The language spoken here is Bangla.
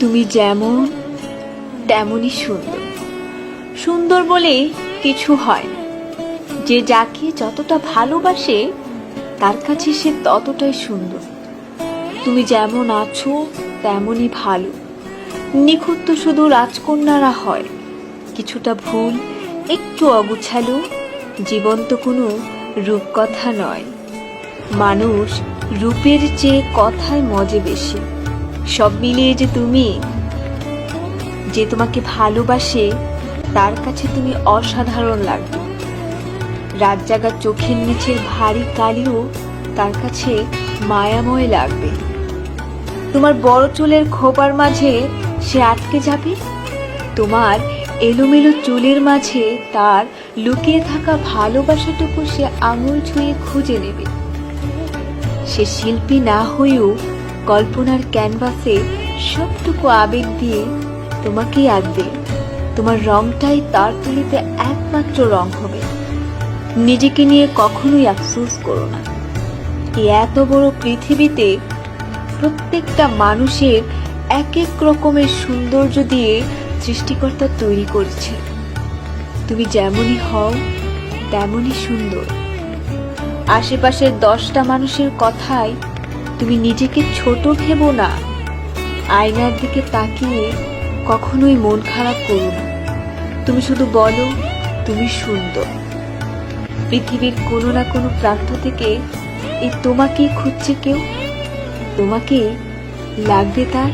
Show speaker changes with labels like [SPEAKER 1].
[SPEAKER 1] তুমি যেমন, তেমনই সুন্দর। সুন্দর বলে কিছু হয় না। যে যাকে যতটা ভালোবাসে, তার কাছে সে ততটাই সুন্দর। তুমি যেমন আছো, তেমনই ভালো। নিখুঁত তো শুধু রাজকন্যারা হয়। কিছুটা ভুল, একটু অগুছালো, জীবন্ত কোনো রূপকথা নয়। মানুষ রূপের চেয়ে কথায় মজে বেশি। সব মিলিয়ে যে তুমি যে তোমাকে ভালোবাসে, তার কাছে তুমি অসাধারণ লাগবে। রাত জাগার চোখের নিচের ভারী কালিও তার কাছে মায়াময় লাগবে। তোমার বড় চুলের খোপার মাঝে সে আটকে যাবে? তোমার এলোমেলো চুলের মাঝে তার লুকিয়ে থাকা ভালোবাসাটুকু সে আঙুল ছুঁয়ে খুঁজে নেবে। সে শিল্পী না হয়েও কল্পনার ক্যানভাসে সবটুকু আবেগ দিয়ে তোমাকেই আঁকবে। তোমার রংটাই তার তুলিতে একমাত্র রং হবে। নিজেকে নিয়ে কখনোই আফসোস করো না। এত বড় পৃথিবীতে প্রত্যেকটা মানুষের এক এক রকমের সৌন্দর্য দিয়ে সৃষ্টিকর্তা তৈরি করেছে। তুমি যেমনই হও, তেমনই সুন্দর। আশেপাশের দশটা মানুষের কথায় তুমি নিজেকে ছোট ভেবো না। আয়নার দিকে তাকিয়ে কখনোই মন খারাপ করো না। তুমি শুধু বলো, তুমি সুন্দর। পৃথিবীর কোনো না কোনো প্রান্ত থেকে এই তোমাকেই খুঁজছে কেউ। তোমাকে লাগবে তার